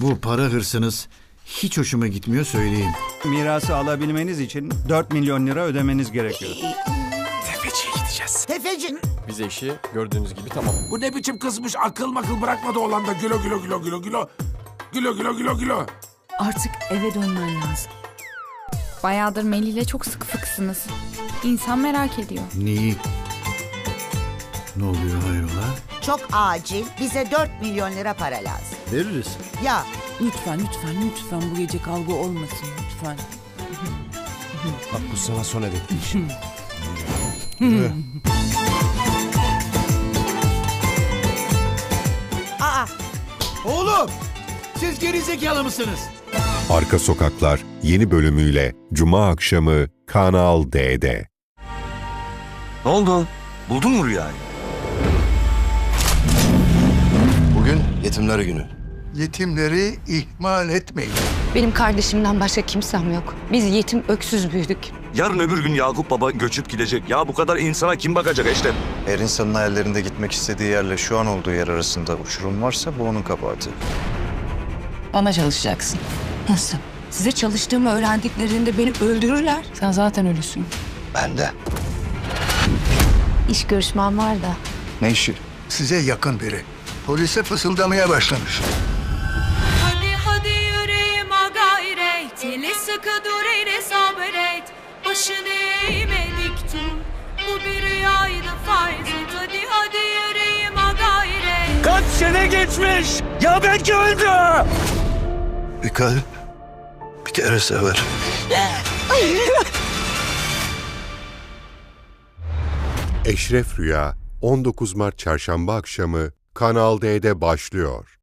Bu para hırsınız hiç hoşuma gitmiyor söyleyeyim. Mirası alabilmeniz için 4 milyon lira ödemeniz gerekiyor. Tefeci. Biz eşi gördüğünüz gibi tamam. Bu ne biçim kızmış akıl makıl bırakmadı olan da gülo gülo gülo gülo gülo. Gülo gülo gülo gülo. Artık eve dönmen lazım. Bayağıdır Melih ile çok sık fıksınız. İnsan merak ediyor. Neyi? Ne oluyor hayrola? Çok acil. Bize 4 milyon lira para lazım. Veririz. Ya Lütfen lütfen lütfen bu gece kavga olmasın lütfen. Bak bu sana son hedefmiş. aa Oğlum! Siz geri zekalı mısınız? Arka Sokaklar yeni bölümüyle Cuma akşamı Kanal D'de. Ne oldu? Buldun mu rüyayı? Yetimler günü. Yetimleri ihmal etmeyin. Benim kardeşimden başka kimsem yok. Biz yetim öksüz büyüdük. Yarın öbür gün Yakup Baba göçüp gidecek. Ya bu kadar insana kim bakacak işte? Her insanın hayallerinde gitmek istediği yerle şu an olduğu yer arasında uçurum varsa bu onun kabahati. Bana çalışacaksın. Nasıl? Size çalıştığımı öğrendiklerinde beni öldürürler. Sen zaten ölüsün. Ben de. İş görüşmem var da. Ne işi? Size yakın biri. Polise fısıldamaya başlamış. Hadi hadi yüreğime gayret Eli sıkı dur eli sabret Başını eğme dik Bu bir rüyaydı farz et Hadi hadi yüreğime gayret Kaç sene geçmiş? Ya belki öldü. Bir kalp bir kere sever. Eşref Rüya 19 Mart Çarşamba akşamı Kanal D'de başlıyor.